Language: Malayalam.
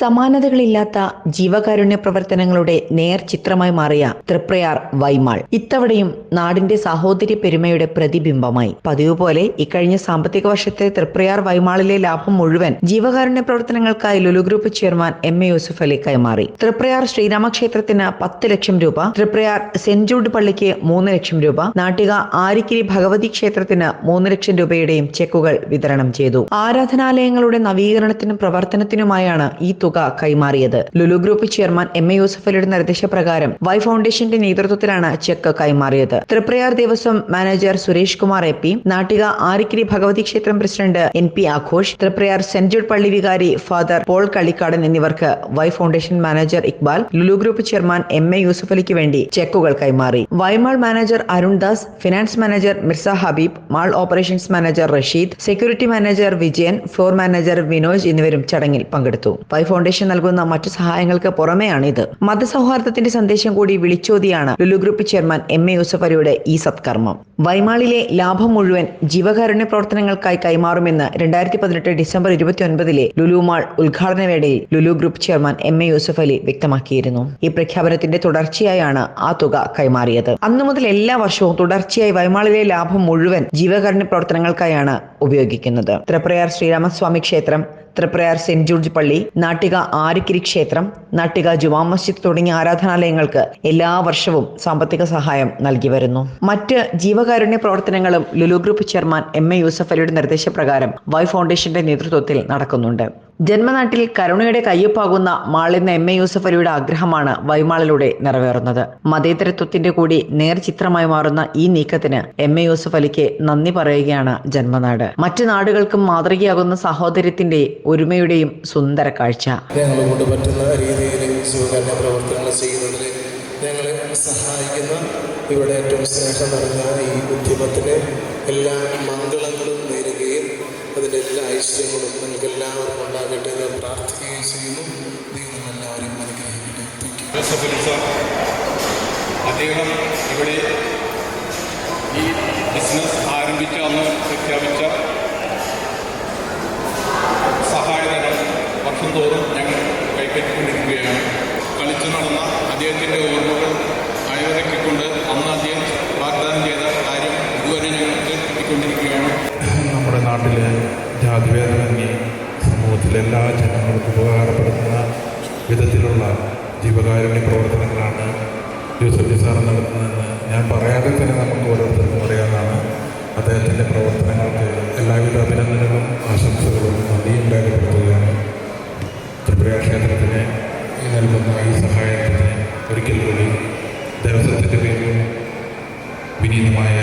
സമാനതകളില്ലാത്ത ജീവകാരുണ്യ പ്രവർത്തനങ്ങളുടെ നേർ ചിത്രമായി മാറിയ തൃപ്രയാർ വൈമാൾ. ഇത്തവണയും നാടിന്റെ സാഹോദര്യ പെരുമയുടെ പ്രതിബിംബമായി. പതിവ് പോലെ ഇക്കഴിഞ്ഞ സാമ്പത്തിക വർഷത്തെ തൃപ്രയാർ വൈമാളിലെ ലാഭം മുഴുവൻ ജീവകാരുണ്യ പ്രവർത്തനങ്ങൾക്കായി Lulu group chairman M A Yusuf Ali കൈമാറി. തൃപ്രയാർ ശ്രീരാമക്ഷേത്രത്തിന് പത്ത് ലക്ഷം രൂപ തൃപ്രയാർ സെന്റ് ജൂഡ് പള്ളിക്ക് മൂന്ന് ലക്ഷം രൂപ നാട്ടിക ആരിക്കിരി ഭഗവതി ക്ഷേത്രത്തിന് മൂന്ന് ലക്ഷം രൂപയുടെയും ചെക്കുകൾ വിതരണം ചെയ്തു. ആരാധനാലയങ്ങളുടെ നവീകരണത്തിനും പ്രവർത്തനത്തിനുമായാണ് ഈ തുക കൈമാറിയത്. Lulu group chairman M A യൂസഫലിയുടെ നിർദ്ദേശപ്രകാരം വൈ ഫൗണ്ടേഷന്റെ നേതൃത്വത്തിലാണ് ചെക്ക് കൈമാറിയത്. Triprayar Devaswom manager Suresh Kumar A P Nattika Arikkiri Bhagavathi ക്ഷേത്രം president N P Aghosh Triprayar saint Jude പള്ളി വികാരി ഫാദർ പോൾ കളിക്കാടൻ എന്നിവർക്ക് Y foundation manager Iqbal Lulu group chairman M A യൂസഫലിക്ക് വേണ്ടി ചെക്കുകൾ കൈമാറി. Y mall manager Arun Das finance manager Mirza Habeeb mall operations manager Rasheed security manager Vijayan floor manager Vinoj എന്നിവരും ചടങ്ങിൽ പങ്കെടുത്തു. വൈ ഫൗണ്ടേഷൻ നൽകുന്ന മറ്റു സഹായങ്ങൾക്ക് പുറമെയാണിത്. മതസൗഹാർദ്ദത്തിന്റെ സന്ദേശം കൂടി വിളിച്ചോതിയാണ് Lulu group chairman M A Yusuf അലിയുടെ ഈ സത്കർമ്മം. വൈമാളിലെ ലാഭം മുഴുവൻ ജീവകാരുണ്യ പ്രവർത്തനങ്ങൾക്കായി കൈമാറുമെന്ന് രണ്ടായിരത്തി പതിനെട്ട് ഡിസംബർ ഇരുപത്തിയൊൻപതിലെ ലുലുമാൾ ലുലു മാൾ ഉദ്ഘാടന വേളയിൽ Lulu group chairman M A Yusuf Ali വ്യക്തമാക്കിയിരുന്നു. ഈ പ്രഖ്യാപനത്തിന്റെ തുടർച്ചയായാണ് ആ തുക കൈമാറിയത്. അന്നു മുതൽ എല്ലാ വർഷവും തുടർച്ചയായി വൈമാളിലെ ലാഭം മുഴുവൻ ജീവകാരുണ്യ പ്രവർത്തനങ്ങൾക്കായാണ് ഉപയോഗിക്കുന്നത്. ത്രിപ്രയാർ ശ്രീരാമസ്വാമി ക്ഷേത്രം തൃപ്രയാർ സെന്റ് ജോർജ് പള്ളി നാട്ടിക ആരിക്കിരി ക്ഷേത്രം നാട്ടിക ജുമാ മസ്ജിദ് തുടങ്ങിയ ആരാധനാലയങ്ങൾക്ക് എല്ലാ വർഷവും സാമ്പത്തിക സഹായം നൽകി വരുന്നു. മറ്റ് ജീവകാരുണ്യ പ്രവർത്തനങ്ങളും Lulu group chairman M A Yusuf അലിയുടെ നിർദ്ദേശപ്രകാരം വൈ ഫൗണ്ടേഷന്റെ നേതൃത്വത്തിൽ നടക്കുന്നുണ്ട്. ജന്മനാട്ടിൽ കരുണയുടെ കയ്യൊപ്പാകുന്ന മാളെന്ന എം എ യൂസഫ് അലിയുടെ ആഗ്രഹമാണ് വൈമാളിലൂടെ നിറവേറുന്നത്. മതേതരത്വത്തിന്റെ കൂടി നേർചിത്രമായി മാറുന്ന ഈ നീക്കത്തിന് എം എ യൂസഫ് അലിക്ക് നന്ദി പറയുകയാണ് ജന്മനാട്. മറ്റു നാടുകൾക്കും മാതൃകയാകുന്ന സഹോദര്യത്തിന്റെ ഒരുമയുടെയും സുന്ദര കാഴ്ച. പറ്റുന്ന രീതിയിൽ പ്രവർത്തനങ്ങൾ ഞങ്ങളെ സഹായിക്കുന്ന ഇവിടെ ഏറ്റവും സ്നേഹം നിറഞ്ഞ ഈ ഉദ്യമത്തിന് എല്ലാ മംഗളങ്ങളും അതിന്റെ എല്ലാ ഐശ്വര്യങ്ങളും നിങ്ങൾക്ക് എല്ലാവർക്കും ഉണ്ടാകട്ടെ എന്ന് പ്രാർത്ഥിക്കുകയും ചെയ്യുന്നു. ദൈവം എല്ലാവരും അനുഗ്രഹിക്കട്ടെ അദ്ദേഹം ഇവിടെ ഈ ബിസിനസ് ആരംഭിക്കാമെന്ന് പ്രഖ്യാപിച്ച സഹായധനം വർഷം തോറും ഞങ്ങൾ കൈപ്പറ്റിക്കൊണ്ടിരിക്കുകയാണ് കളിച്ചു നടന്ന അദ്ദേഹത്തിന്റെ ഓർമ്മകൾ അയവിറക്കിക്കൊണ്ട് ജാതിഭേദമന്യേ സമൂഹത്തിലെ എല്ലാ ജനങ്ങൾക്കും ഉപകാരപ്പെടുന്ന വിധത്തിലുള്ള ജീവകാരുണ്യ പ്രവർത്തനങ്ങളാണ് ജോസഫ് സാർ നടത്തുന്നതെന്ന് ഞാൻ പറയാതെ തന്നെ നമുക്ക് ഓരോരുത്തർക്കും അറിയാവുന്നതാണ്. അദ്ദേഹത്തിന്റെ പ്രവർത്തനങ്ങൾക്ക് എല്ലാവിധ അഭിനന്ദനങ്ങളും ആശംസകളും നന്ദിയും രേഖപ്പെടുത്തുകയാണ് ത്രിപുര ക്ഷേത്രത്തിന് നൽകുന്ന ഈ സഹായത്തിന് ഒരിക്കൽ കൂടി ദേവസ്വത്തിന്റെ പേരിലും വിനീതമായ